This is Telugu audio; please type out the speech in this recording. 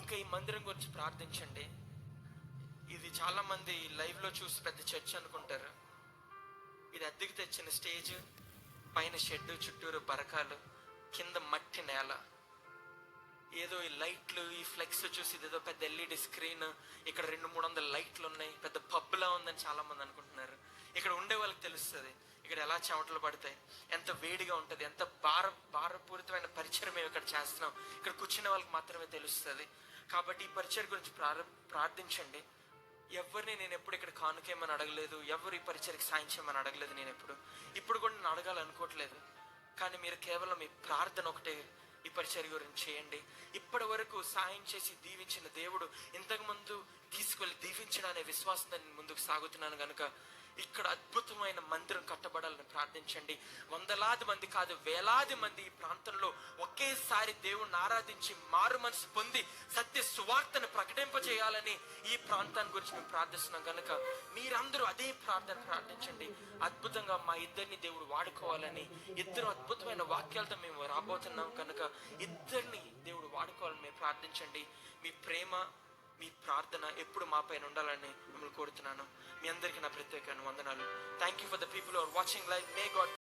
ఇంకా ఈ మందిరం గురించి ప్రార్థించండి. ఇది చాలా మంది లైవ్లో చూసి పెద్ద చర్చ్ అనుకుంటారు. ఇది అద్దెకి తెచ్చిన స్టేజ్ పైన షెడ్ చుట్టూరు బరకాలు కింద మట్టి నేల. ఏదో ఈ లైట్లు ఈ ఫ్లెక్స్ చూసి ఇదేదో పెద్ద ఎల్ఈడి స్క్రీన్ ఇక్కడ రెండు మూడు వందల లైట్లు ఉన్నాయి పెద్ద పబ్లా ఉందని చాలా మంది అనుకుంటున్నారు. ఇక్కడ ఉండే వాళ్ళకి తెలుస్తుంది. ఇక్కడ ఎలా చెమటలు పడతాయి? ఎంత వేడిగా ఉంటుంది? ఎంత భార భారపూరితమైన పరిచయం మేము ఇక్కడ చేస్తున్నాం. ఇక్కడ కూర్చున్న వాళ్ళకి మాత్రమే తెలుస్తుంది. కాబట్టి ఈ పరిచయం గురించి ప్రార ప్రార్థించండి. ఎవరిని నేను ఎప్పుడు ఇక్కడ కానుకేమని అడగలేదు? ఎవరు ఈ పరిచయకి సాయం చేయమని అడగలేదు నేను ఎప్పుడు? ఇప్పుడు కూడా నేను అడగాలనుకోవట్లేదు. కానీ మీరు కేవలం ఈ ప్రార్థన ఒకటే ఈ పరిచయం గురించి చేయండి. ఇప్పటి వరకు సాయం చేసి దీవించిన దేవుడు ఇంతకు ముందు దీవించడానే దీవించడం అనే విశ్వాసంతో నేను ముందుకు సాగుతున్నాను కనుక ఇక్కడ అద్భుతమైన మందిరం కట్టబడాలని ప్రార్థించండి. వందలాది మంది కాదు వేలాది మంది ఈ ప్రాంతంలో ఒకేసారి దేవుణ్ణి ఆరాధించి మారు మనసు పొంది సత్య సువార్తను ప్రకటింపజేయాలని ఈ ప్రాంతాన్ని గురించి మేము ప్రార్థిస్తున్నాం కనుక మీరందరూ అదే ప్రార్థన ప్రార్థించండి. అద్భుతంగా మా ఇద్దరిని దేవుడు వాడుకోవాలని ఇద్దరు అద్భుతమైన వాక్యాలతో మేము రాబోతున్నాం కనుక ఇద్దరిని దేవుడు వాడుకోవాలని మేము ప్రార్థించండి. మీ ప్రేమ మీ ప్రార్థన ఎప్పుడు మా పైన ఉండాలని మిమ్మల్ని కోరుతున్నాను. మీ అందరికీ నా ప్రత్యేక వందనాలు. Thank you for the people are watching live may God